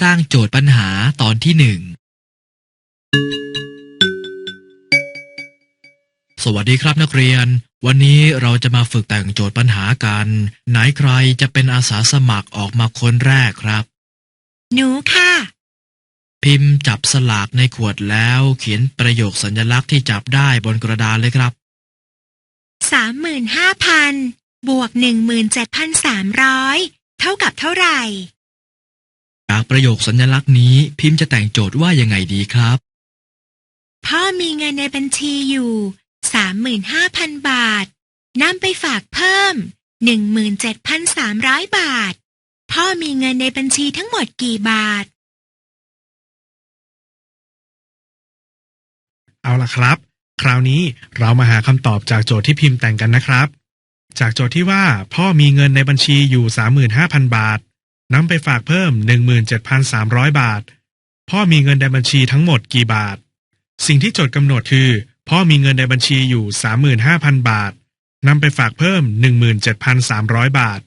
สร้างโจทย์ปัญหาตอนที่หนึ่งสวัสดีครับนักเรียน วันนี้เราจะมาฝึกแต่งโจทย์ปัญหากัน ไหนใครจะเป็นอาสาสมัครออกมาคนแรกครับ หนูค่ะ พิมพ์จับสลากในขวดแล้วเขียนประโยคสัญลักษณ์ที่จับได้บนกระดานเลยครับสามหมื่นห้าพันบวกหนึ่งหมื่นเจ็ดพันสามร้อยเท่ากับเท่าไหร่ จากประโยคสัญลักษณ์นี้พิมพ์จะแต่งโจทย์ว่ายังไงดีครับ พ่อมีเงินในบัญชีอยู่สามหมื่นห้าพันบาทนำไปฝากเพิ่มหนึ่งหมื่นเจ็ดพันสามร้อยบาท พ่อมีเงินในบัญชีทั้งหมดกี่บาท เอาล่ะครับ คราวนี้เรามาหาคำตอบจากโจทย์ที่พิมพ์แต่งกันนะครับ จากโจทย์ที่ว่าพ่อมีเงินในบัญชีอยู่ 35,000 บาท นำไปฝากเพิ่ม 17,300 บาท พ่อมีเงินในบัญชีทั้งหมดกี่บาท สิ่งที่โจทย์กำหนดคือ พ่อมีเงินในบัญชีอยู่ 35,000 บาทนำไปฝากเพิ่ม 17,300 บาท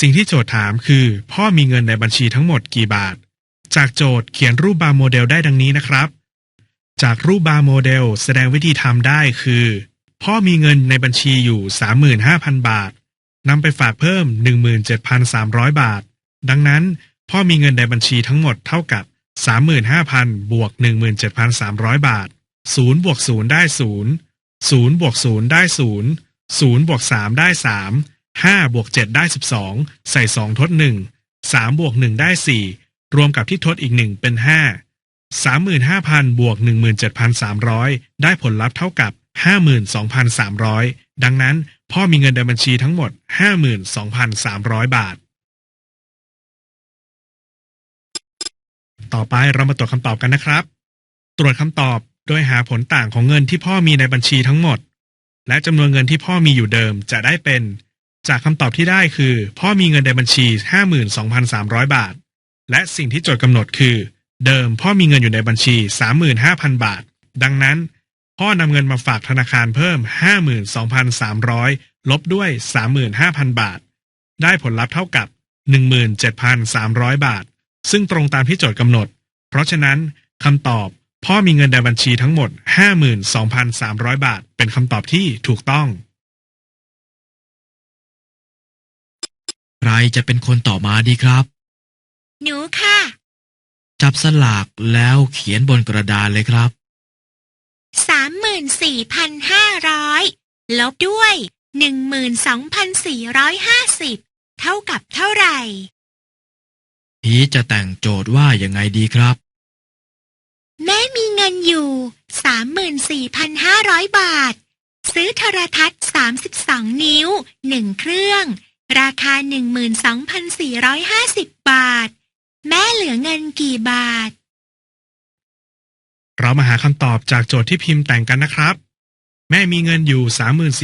สิ่งที่โจทย์ถามคือ พ่อมีเงินในบัญชีทั้งหมดกี่บาท จากโจทย์เขียนรูปบาร์โมเดลได้ดังนี้นะครับ จากรูปบาร์โมเดลแสดงวิธีทำได้คือ พ่อมีเงินในบัญชีอยู่ 35,000 บาทนำไปฝากเพิ่ม 17,300 บาท ดังนั้นพ่อมีเงินในบัญชีทั้งหมดเท่ากับ 35,000 บวก 17,300 บาท0บวก0ได้ 0 0บวก0ได้ 0 0บวก3ได้ 3 5บวก7ได้ 12 ใส่ 2 ทด 1 3บวก1ได้ 4 รวมกับที่ทดอีก 1 เป็น 5 35,000 บวก 17,300 ได้ผลลัพธ์เท่ากับ 52,300 ดังนั้น พ่อมีเงินในบัญชีทั้งหมด 52,300 บาท ต่อไปเรามาตรวจคำตอบกันนะครับ ตรวจคำตอบโดยหาผลต่างของเงินที่พ่อมีในบัญชีทั้งหมด และจำนวนเงินที่พ่อมีอยู่เดิมจะได้เป็น จากคำตอบที่ได้คือ พ่อมีเงินในบัญชี 52,300 บาท และสิ่งที่โจทย์กำหนดคือ เดิมพ่อมีเงินอยู่ในบัญชี 35,000 บาท ดังนั้น พ่อนำเงินมาฝากธนาคารเพิ่ม 52,300 ลบด้วย 35,000 บาท ได้ผลลัพธ์เท่ากับ 17,300 บาท ซึ่งตรงตามที่โจทย์กำหนด เพราะฉะนั้นคำตอบ พ่อมีเงินในบัญชีทั้งหมด 52,300 บาท เป็นคำตอบที่ถูกต้อง ใครจะเป็นคนต่อมาดีครับ หนูค่ะ จับสลากแล้วเขียนบนกระดานเลยครับสามหมื่นสี่พันห้าร้อยลบด้วยหนึ่งหมื่นสองพันสี่ร้อยห้าสิบเท่ากับเท่าไหร่ พีชจะแต่งโจทย์ว่ายังไงดีครับ แม่มีเงินอยู่สามหมื่นสี่พันห้าร้อยบาท ซื้อโทรทัศน์สามสิบสองนิ้วหนึ่งเครื่อง ราคาหนึ่งหมื่นสองพันสี่ร้อยห้าสิบบาท แม่เหลือเงินกี่บาท เรามาหาคำตอบจากโจทย์ที่พิมพ์แต่งกันนะครับ แม่มีเงินอยู่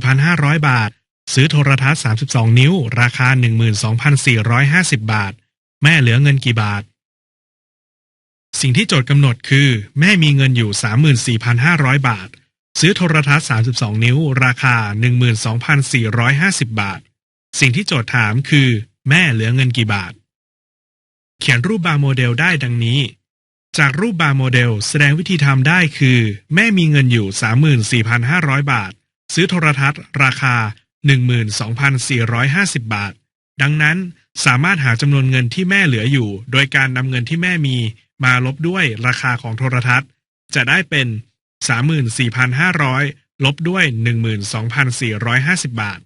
34,500 บาท ซื้อโทรทัศน์ 32 นิ้ว ราคา 12,450 บาท แม่เหลือเงินกี่บาท สิ่งที่โจทย์กำหนดคือ แม่มีเงินอยู่ 34,500 บาท ซื้อโทรทัศน์ 32 นิ้ว ราคา 12,450 บาท สิ่งที่โจทย์ถามคือ แม่เหลือเงินกี่บาท เขียนรูปบาร์โมเดลได้ดังนี้ จากรูปบาร์โมเดลแสดงวิธีทำได้คือ แม่มีเงินอยู่ 34,500 บาท ซื้อโทรทัศน์ ราคา 12,450 บาท ดังนั้นสามารถหาจำนวนเงินที่แม่เหลืออยู่ โดยการนำเงินที่แม่มีมาลบด้วยราคาของโทรทัศน์ จะได้เป็น 34,500 ลบด้วย 12,450 บาท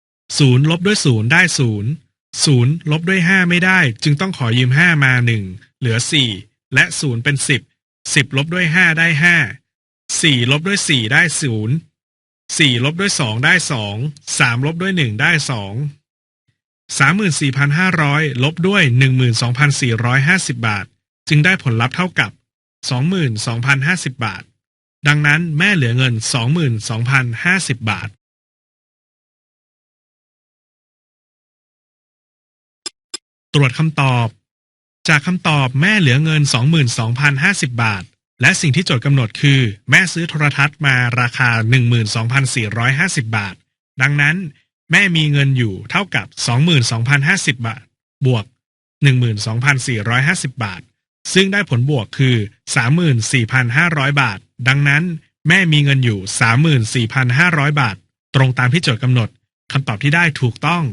0 ลบด้วย 0 ได้ 0 0 ลบด้วย 5 ไม่ได้ จึงต้องขอยืม 5 มา 1 เหลือ 4 และ 0 เป็น 10 10 ลบด้วย 5 ได้ 5 4 ลบด้วย 4 ได้ 0 4 ลบด้วย 2 ได้ 2 3 ลบด้วย 1 ได้ 2 34,500 ลบด้วย 12,450 บาท จึงได้ผลลัพธ์เท่ากับ 22,050 บาท ดังนั้นแม่เหลือเงิน 22,050 บาท ตรวจคำตอบ จากคำตอบแม่เหลือเงิน 22,050 บาท และสิ่งที่โจทย์กำหนดคือ แม่ซื้อโทรทัศน์มาราคา 12,450 บาท ดังนั้น แม่มีเงินอยู่เท่ากับ 22,050 บาท บวก 12,450 บาท ซึ่งได้ผลบวกคือ 34,500 บาท ดังนั้น แม่มีเงินอยู่ 34,500 บาท ตรงตามที่โจทย์กำหนดคำตอบที่ได้ถูกต้อง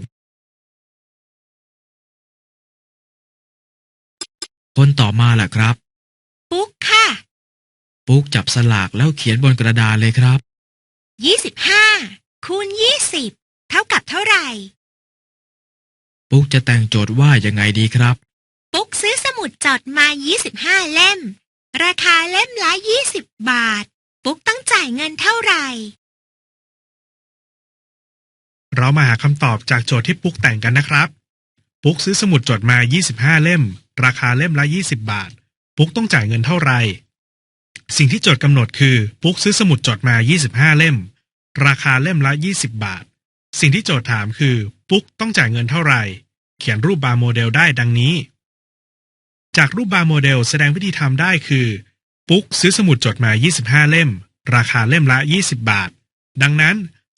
คนต่อมาแหละครับ ปุ๊กค่ะ ปุ๊กจับสลากแล้วเขียนบนกระดานเลยครับ 25คูณ20 เท่ากับเท่าไหร่ ปุ๊กจะแต่งโจทย์ว่ายังไงดีครับ ปุ๊กซื้อสมุดจดมา 25 เล่ม ราคาเล่มละ 20 บาท ปุ๊กต้องจ่ายเงินเท่าไหร่ เรามาหาคำตอบจากโจทย์ที่ปุ๊กแต่งกันนะครับ ปุ๊กซื้อสมุดจดมา 25 เล่ม ราคาเล่มละ 20 บาท ปุ๊กต้องจ่ายเงินเท่าไหร่ สิ่งที่โจทย์กำหนดคือ ปุ๊กซื้อสมุดจดมา 25 เล่ม ราคาเล่มละ 20 บาท สิ่งที่โจทย์ถามคือปุ๊กต้องจ่ายเงินเท่าไหร่ เขียนรูปบาร์โมเดลได้ดังนี้ จากรูปบาร์โมเดลแสดงวิธีทำได้คือ ปุ๊กซื้อสมุดจดมา 25 เล่ม ราคาเล่มละ 20 บาท ดังนั้น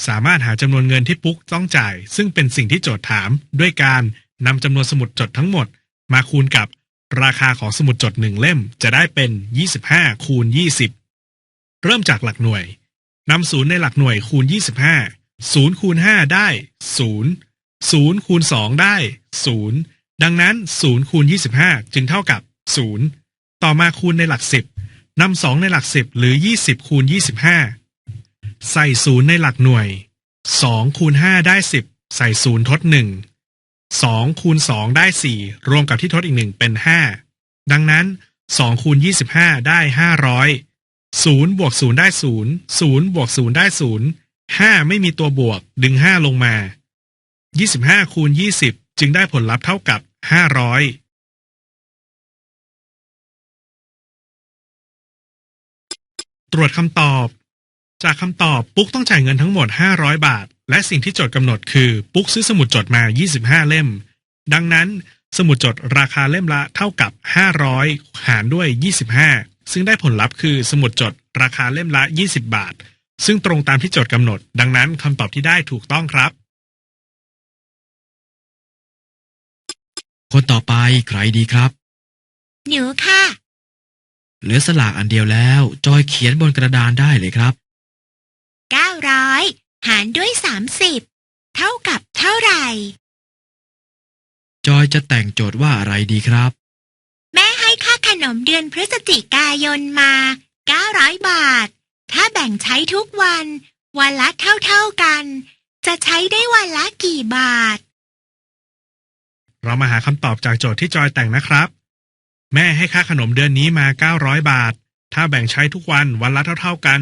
สามารถหาจำนวนเงินที่ปุ๊กต้องจ่าย ซึ่งเป็นสิ่งที่โจทย์ถาม ด้วยการนำจำนวนสมุดจดทั้งหมด มาคูณกับราคาของสมุดจดหนึ่งเล่มจะได้เป็น 25 คูณ 20 เริ่มจากหลักหน่วยนำศูนย์ในหลักหน่วยคูณ 25 0คูณ5ได้ 0 0คูณ2ได้ 0 ดังนั้น0คูณ25 จึงเท่ากับ 0 ต่อมาคูณในหลัก 10นำ2ในหลัก 10 หรือ 20คูณ25 ใส่ศูนย์ในหลักหน่วย 2คูณ5ได้ 10 ใส่ศูนย์ทด 1 2คูณ2ได้ 4 รวมกับที่ทดอีก 1 เป็น 5 ดังนั้น2คูณ25 ได้ 500 0บวก0ได้ 0 0บวก0ได้ 0 5ไม่มีตัวบวก ดึง5ลงมา25คูณ20จึงได้ผลลัพธ์เท่ากับ500ตรวจคำตอบ จากคำตอบปุ๊กต้องจ่ายเงินทั้งหมด 500 บาท และสิ่งที่โจทย์กำหนดคือ ปุ๊กซื้อสมุดจดมา 25 เล่ม ดังนั้น สมุดจดราคาเล่มละเท่ากับ 500 หารด้วย 25 ซึ่งได้ผลลัพธ์คือ สมุดจดราคาเล่มละ 20 บาท ซึ่งตรงตามที่โจทย์กำหนด ดังนั้นคำตอบที่ได้ถูกต้องครับ คนต่อไปใครดีครับ หนูค่ะ เหลือสลากอันเดียวแล้ว จอยเขียนบนกระดานได้เลยครับ 900 หารด้วย 30 เท่ากับเท่าไหร่ จอยจะแต่งโจทย์ว่าอะไรดีครับ แม่ให้ค่าขนมเดือนพฤศจิกายนมา 900 บาท ถ้าแบ่งใช้ทุกวัน วันละเท่าๆกัน จะใช้ได้วันละกี่บาท เรามาหาคำตอบจากโจทย์ที่จอยแต่งนะครับ แม่ให้ค่าขนมเดือนนี้มา 900 บาท ถ้าแบ่งใช้ทุกวันวันละเท่า ๆกัน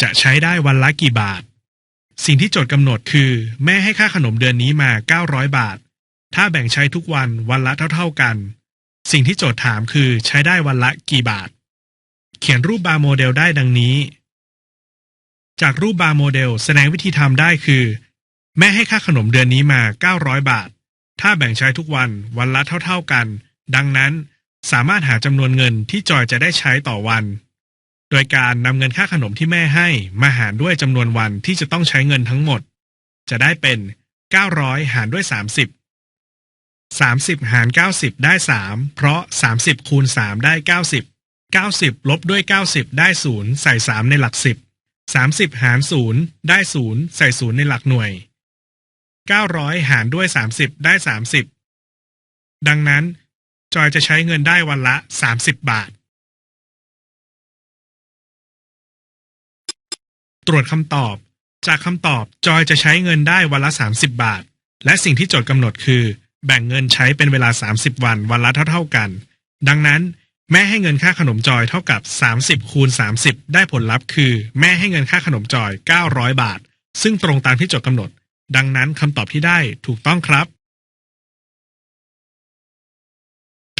จะใช้ได้วันละกี่บาท สิ่งที่โจทย์กำหนดคือ แม่ให้ค่าขนมเดือนนี้มา 900 บาท ถ้าแบ่งใช้ทุกวันวันละเท่า ๆกัน สิ่งที่โจทย์ถามคือใช้ได้วันละกี่บาท เขียนรูปบาร์โมเดลได้ดังนี้ จากรูปบาร์โมเดลแสดงวิธีทำได้คือ แม่ให้ค่าขนมเดือนนี้มา 900 บาท ถ้าแบ่งใช้ทุกวันวันละเท่า ๆกัน ดังนั้นสามารถหาจำนวนเงินที่จอยจะได้ใช้ต่อวัน โดยการนำเงินค่าขนมที่แม่ให้มาหารด้วยจำนวนวันที่จะต้องใช้เงินทั้งหมด จะได้เป็น 900 หารด้วย 30 30 หาร 90 ได้ 3 เพราะ 30 คูณ 3 ได้ 90 90 ลบด้วย 90 ได้ 0 ใส่ 3 ในหลัก 10 30 หาร 0 ได้ 0 ใส่ 0 ในหลักหน่วย 900 หารด้วย 30 ได้ 30 ดังนั้น จอยจะใช้เงินได้วันละ 30 บาท ตรวจคำตอบ จากคำตอบจอยจะใช้เงินได้วันละ 30 บาท และสิ่งที่โจทย์กำหนดคือ แบ่งเงินใช้เป็นเวลา 30 วันวันละเท่า ๆกัน ดังนั้น แม่ให้เงินค่าขนมจอยเท่ากับ 30คูณ30 ได้ผลลัพธ์คือ แม่ให้เงินค่าขนมจอย 900 บาท ซึ่งตรงตามที่โจทย์กำหนด ดังนั้นคำตอบที่ได้ถูกต้องครับ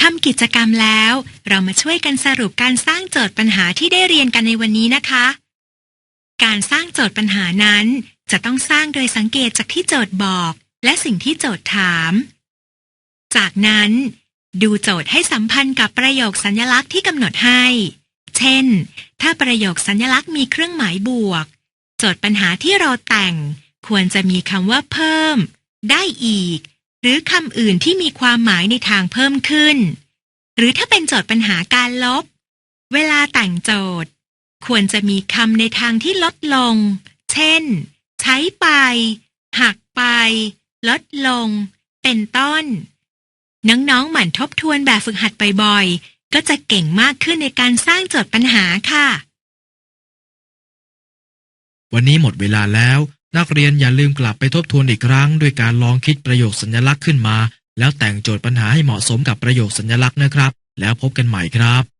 ทำกิจกรรมแล้ว เรามาช่วยกันสรุปการสร้างโจทย์ปัญหาที่ได้เรียนกันในวันนี้นะคะ การสร้างโจทย์ปัญหานั้น จะต้องสร้างโดยสังเกตจากที่โจทย์บอก และสิ่งที่โจทย์ถาม จากนั้น ดูโจทย์ให้สัมพันธ์กับประโยคสัญลักษณ์ที่กำหนดให้ เช่น ถ้าประโยคสัญลักษณ์มีเครื่องหมายบวก โจทย์ปัญหาที่เราแต่ง ควรจะมีคำว่าเพิ่ม ได้อีก หรือคำอื่นที่มีความหมายในทางเพิ่มขึ้น หรือถ้าเป็นโจทย์ปัญหาการลบ เวลาแต่งโจทย์ ควรจะมีคำในทางที่ลดลง เช่น ใช้ไป หักไป ลดลง เป็นต้น น้องๆหมั่นทบทวนแบบฝึกหัดบ่อยๆ ก็จะเก่งมากขึ้นในการสร้างโจทย์ปัญหาค่ะ วันนี้หมดเวลาแล้ว นักเรียนอย่าลืมกลับไปทบทวนอีกครั้ง ด้วยการลองคิดประโยคสัญลักษณ์ขึ้นมา แล้วแต่งโจทย์ปัญหาให้เหมาะสมกับประโยคสัญลักษณ์นะครับ แล้วพบกันใหม่ครับ